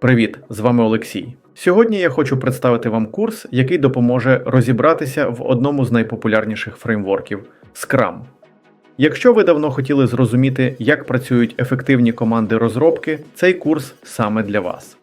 Привіт, з вами Олексій. Сьогодні я хочу представити вам курс, який допоможе розібратися в одному з найпопулярніших фреймворків Scrum. Якщо ви давно хотіли зрозуміти, як працюють ефективні команди розробки, цей курс саме для вас.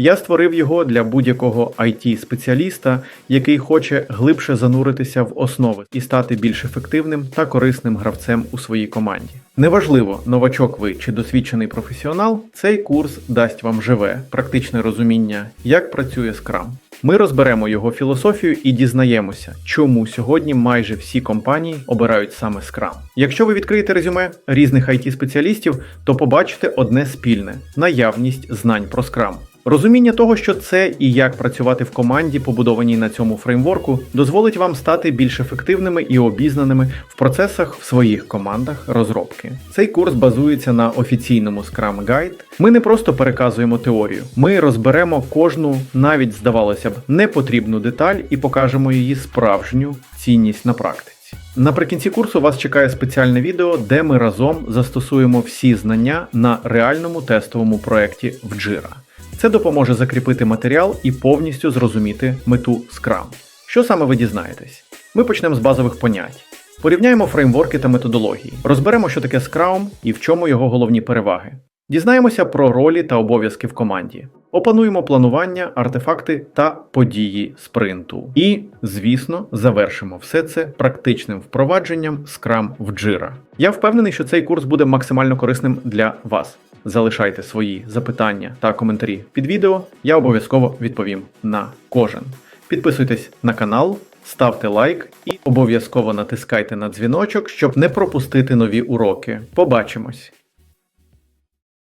Я створив його для будь-якого IT-спеціаліста, який хоче глибше зануритися в основи і стати більш ефективним та корисним гравцем у своїй команді. Неважливо, новачок ви чи досвідчений професіонал, цей курс дасть вам живе, практичне розуміння, як працює Scrum. Ми розберемо його філософію і дізнаємося, чому сьогодні майже всі компанії обирають саме Scrum. Якщо ви відкриєте резюме різних it спеціалістів то побачите одне спільне наявність знань про Scrum. Розуміння того, що це і як працювати в команді, побудованій на цьому фреймворку, дозволить вам стати більш ефективними і обізнаними в процесах в своїх командах розробки. Цей курс базується на офіційному Scrum Guide. Ми не просто переказуємо теорію, ми розберемо кожну, навіть здавалося б, непотрібну деталь і покажемо її справжню цінність на практиці. Наприкінці курсу вас чекає спеціальне відео, де ми разом застосуємо всі знання на реальному тестовому проєкті в Jira. Це допоможе закріпити матеріал і повністю зрозуміти мету Scrum. Що саме ви дізнаєтесь? Ми почнемо з базових понять. Порівняємо фреймворки та методології, розберемо, що таке Scrum і в чому його головні переваги. Дізнаємося про ролі та обов'язки в команді. Опануємо планування, артефакти та події спринту. І, звісно, завершимо все це практичним впровадженням Scrum в Jira. Я впевнений, що цей курс буде максимально корисним для вас. Залишайте свої запитання та коментарі під відео. Я обов'язково відповім на кожен. Підписуйтесь на канал, ставте лайк і обов'язково натискайте на дзвіночок, щоб не пропустити нові уроки. Побачимось!